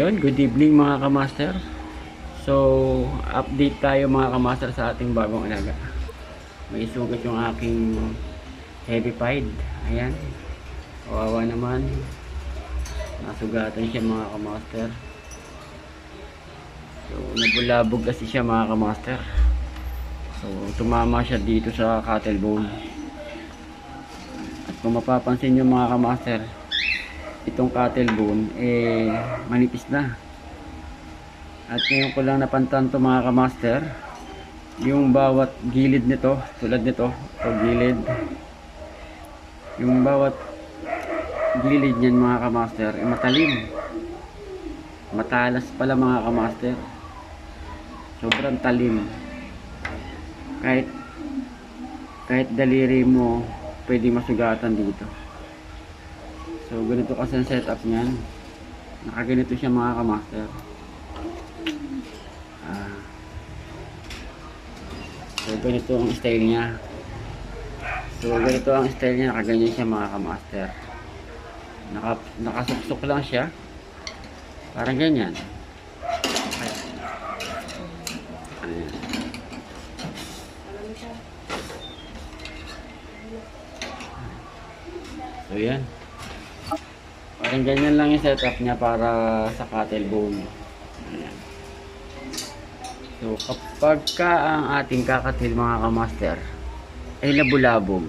Yun, good evening mga kamaster. So, update tayo mga kamaster sa ating bagong alaga. May sugat yung aking heavy pied. Ayan. Kawawa naman. Nasugatan siya mga kamaster. So, nabulabog kasi siya mga kamaster. So, tumama siya dito sa cattle bone. At kung mapapansin nyo mga kamaster, itong cattle bone, eh, manipis na. At ngayon ko lang napantan to mga kamaster, yung bawat gilid nito, tulad nito, o gilid, yung bawat gilid niyan mga kamaster, eh, matalim. Matalas pala mga kamaster. Sobrang talim. Kahit kahit daliri mo, pwede masugatan dito. So, ganito kasi ang setup niyan. Nakaganito siya mga kamaster. Ah. So, ganito ang style niya. So, ganito ang style niya. Nakaganyan siya mga kamaster. Naka, nakasuksok lang siya. Parang ganyan. Ayan. So, yan. Parang ganyan lang yung setup niya para sa cattle bone. Ayan. So, kapag ka ang ating kakatil mga kamaster ay nabulabog,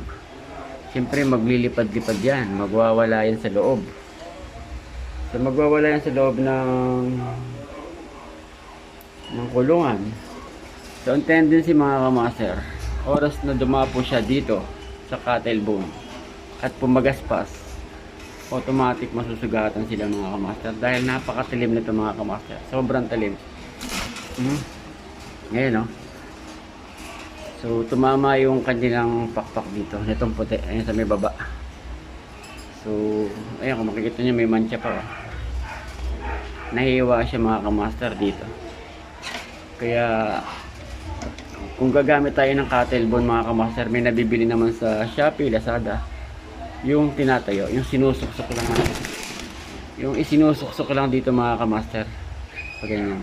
siyempre maglilipad-lipad yan. Magwawala yan sa loob. So, magwawala yan sa loob ng ng kulungan. So, ang tendency mga kamaster, oras na dumapo siya dito sa cattle bone at pumagaspas, automatic masusugatan sila mga kamaster dahil napakatilim nito mga kamaster. Sobrang talim. Hmm. Ngayon, no? So, tumama yung kanilang pakpak dito. Itong puti. Ayan sa may baba. So, ayan kung makikita nyo may mancha pa. Oh. Nahiwa siya mga kamaster dito. Kaya, kung gagamit tayo ng cattle bone mga kamaster, may nabibili naman sa Shopee, Lazada. Yung tinatayo, yung sinusuksok lang. Yung isinusuksok lang dito mga kamaster. Pag ganyan.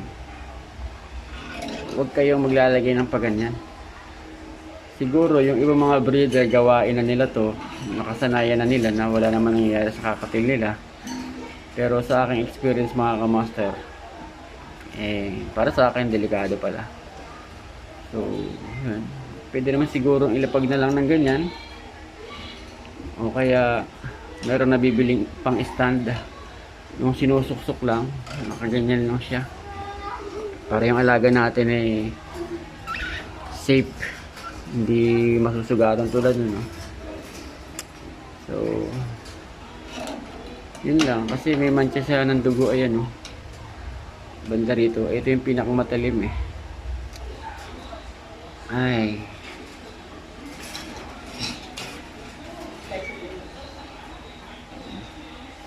Huwag kayong maglalagay ng paganyan. Siguro yung ibang mga breeder gawain na nila to, nakasanayan na nila na wala naman nangyayari sa kakatil nila. Pero sa aking experience mga kamaster, eh, para sa akin delikado pala. So, yun. Pwede naman siguro ilapag na lang ng ganyan. O kaya, meron nabibiling pang stand. Yung sinusuksok lang, nakaganyan lang siya. Para yung alaga natin ay safe. Hindi masusugatan tulad nun. No? So, yun lang. Kasi may mancha siya ng dugo. Ayan, no? Banda rito. Ito yung pinakamatalim eh. Ay.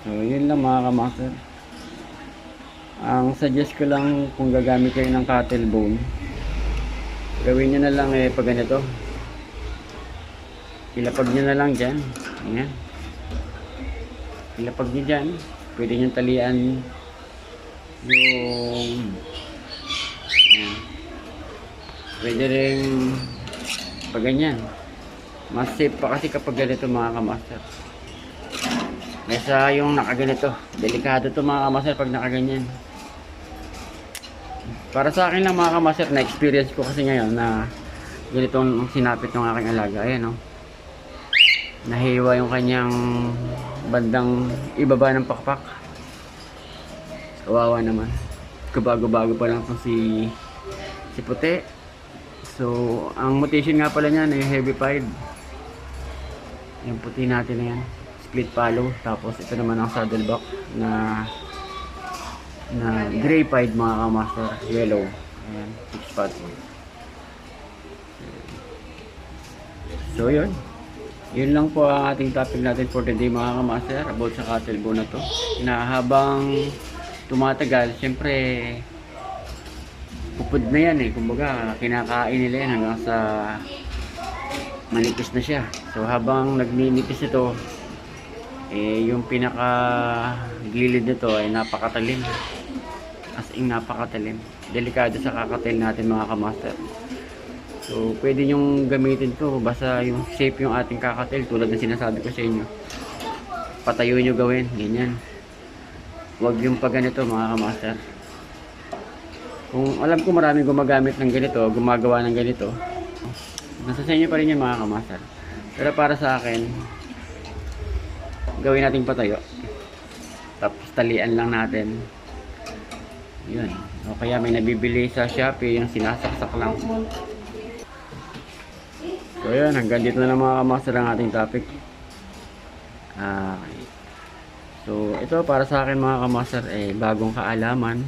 So, yun lang mga kamaster. Ang suggest ko lang kung gagamit kayo ng cattle bone, gawin nyo na lang eh pag ganito. Ilapag nyo na lang dyan. Ayan. Ilapag nyo dyan. Pwede nyo talian yung ayan. Pwede rin pag ganyan. Mas safe pa kasi kapag ganito mga kamaster. Kesa yung nakaganito. Delikado to mga kamaster pag nakaganyan. Para sa akin lang mga kamaster, na-experience ko kasi ngayon na ganitong sinapit ng aking alaga. Ayan o. Nahiwa yung kanyang bandang ibaba ng pakpak. Kawawa naman. Kabago-bago pa lang si, si Puti. So, ang mutation nga pala niyan ay heavy pied. Yung puti natin na yan. Split follow. Tapos ito naman ang saddleback na na gray pied mga kamaster. Yellow. Ayan. Six spots. So, yun. Yun lang po ang ating topic natin for today mga kamaster about sa cattle bone na to. Na habang tumatagal, syempre pupud na yan eh. Kumbaga, kinakain nila yan hanggang sa manipis na siya. So habang nagninipis ito, eh yung pinaka gilid nito ay napakatalim. As in napakatalim. Delikado sa kakatail natin mga kamaster. So, pwede nyong gamitin to basta yung safe yung ating kakatail tulad ng sinasabi ko sa inyo. Patayo nyo gawin, ganyan. Huwag yung pag ganito mga kamaster. Kung alam ko maraming gumagamit ng ganito, gumagawa ng ganito, nasa sa inyo pa rin yung mga kamaster. Pero para sa akin, gawin nating patayo. Tapos talian lang natin. Yun. O kaya may nabibili sa Shopee yung sinasaksak lang. So yun, hanggang dito na lang mga kamaster ang ating topic. Ah. So ito para sa akin mga kamaster eh bagong kaalaman.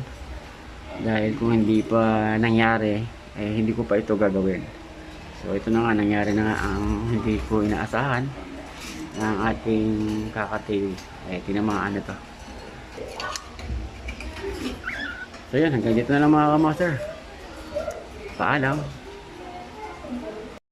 Dahil kung hindi pa nangyari, eh hindi ko pa ito gagawin. So ito na nga nangyari na nga ang hindi ko inaasahan ng ating kakatiw. Eh tinamaan na to. So yun, hanggang dito na lang mga kamaster. Paalam.